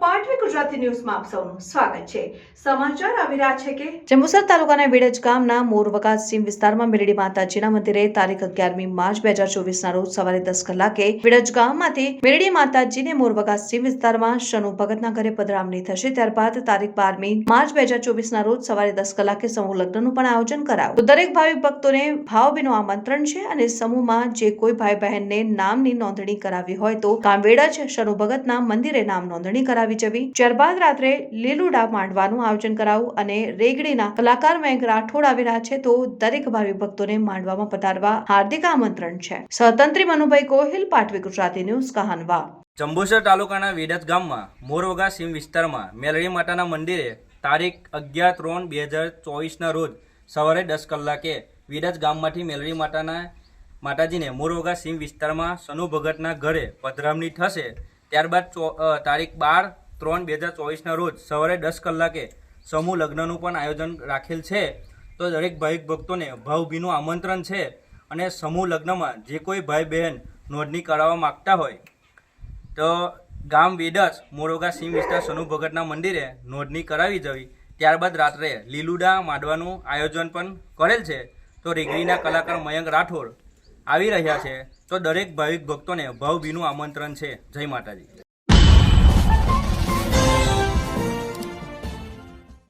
પાટવી ગુજરાતી ન્યૂઝમાં ઘરે પધરામણી થશે. ત્યારબાદ તારીખ બારમી માર્ચ બે હજાર ચોવીસના રોજ સવારે દસ કલાકે સમૂહ લગ્નનું પણ આયોજન કરાયું. દરેક ભાવિક ભક્તોને ભાવભીનું આમંત્રણ છે અને સમૂહમાં જે કોઈ ભાઈ બહેનને નામની નોંધણી કરાવી હોય તો કામવેડા છે શનુ ભગતના મંદિરે નામ નોંધણી કરાવી જવી ત્યારબાદ રાત્રે લીલુડા માંડવાનું આયોજન કરાવું અને રેગડીના કલાકાર મયંક રાઠોડ આવી રહ્યા છે તો દરેક ભાવિ ભક્તોને માંડવામાં પધારવા હાર્દિક આમંત્રણ છે. સ્વતંત્રી મનુભાઈ ગોહિલ પાટવી ગુજરાતી ન્યૂઝ, કહાનવા. જંબુસર તાલુકાના વેડત ગામમાં, મોરવગા સીમ વિસ્તારમાં, મેલડી માતાના મંદિરે તારીખ અગિયાર ત્રણ બે હજાર ચોવીસના રોજ સવારે દસ કલાકે વેડજ ગામમાંથી મેલડી માતાના માતાજીને મોરવગા સીમ વિસ્તારમાં સનુ ભગતના ઘરે પધરામણી થશે. ત્યારબાદ તારીખ બાર ત્રણ બે હજાર ચોવીસના રોજ સવારે દસ કલાકે સમૂહ લગ્નનું પણ આયોજન રાખેલ છે. તો દરેક ભાઈ ભક્તોને ભાવભીનું આમંત્રણ છે અને સમૂહ લગ્નમાં જે કોઈ ભાઈ બહેન નોંધણી કરાવવા માગતા હોય, તો ગામ વેડસ મોરોગા સિંહ વિસ્તાર સોનુ ભગતના મંદિરે નોંધણી કરાવી જવી. ત્યારબાદ રાત્રે લીલુડા માંડવાનું આયોજન પણ કરેલ છે. તો રેગડીના કલાકાર મયંક રાઠોડ આવી રહ્યા છે. તો દરેક ભાવિક ભક્તોને ભાવભીનું આમંત્રણ છે. જય માતાજી.